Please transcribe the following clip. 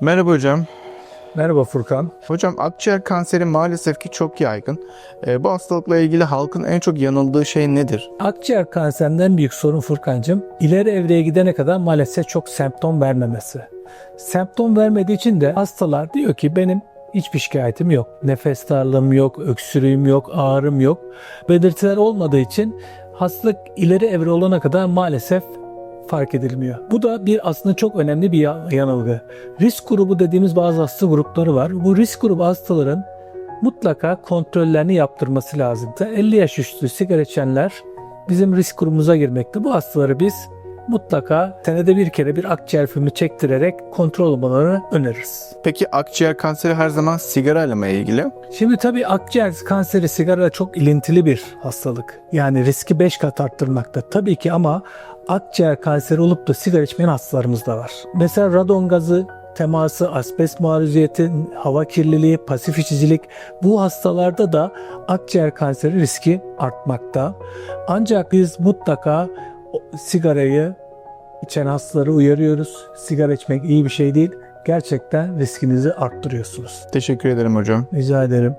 Merhaba hocam. Merhaba Furkan. Hocam akciğer kanseri maalesef ki çok yaygın. Ee, bu hastalıkla ilgili halkın en çok yanıldığı şey nedir? Akciğer kanserinden büyük sorun Furkancığım ileri evreye gidene kadar maalesef çok semptom vermemesi. Semptom vermediği için de hastalar diyor ki benim hiçbir şikayetim yok. Nefes darlığım yok, öksürüğüm yok, ağrım yok. Belirtiler olmadığı için hastalık ileri evre olana kadar maalesef fark edilmiyor. Bu da bir aslında çok önemli bir ya- yanılgı. Risk grubu dediğimiz bazı hasta grupları var. Bu risk grubu hastaların mutlaka kontrollerini yaptırması lazım. 50 yaş üstü sigara içenler bizim risk grubumuza girmekte. Bu hastaları biz mutlaka senede bir kere bir akciğer filmi çektirerek kontrol olmalarını öneririz. Peki akciğer kanseri her zaman sigarayla mı ilgili? Şimdi tabii akciğer kanseri sigara çok ilintili bir hastalık. Yani riski 5 kat arttırmakta. Tabii ki ama akciğer kanseri olup da sigara içmeyen hastalarımız da var. Mesela radon gazı teması, asbest maruziyeti, hava kirliliği, pasif içicilik bu hastalarda da akciğer kanseri riski artmakta. Ancak biz mutlaka sigarayı içen hastaları uyarıyoruz. Sigara içmek iyi bir şey değil. Gerçekten riskinizi arttırıyorsunuz. Teşekkür ederim hocam. Rica ederim.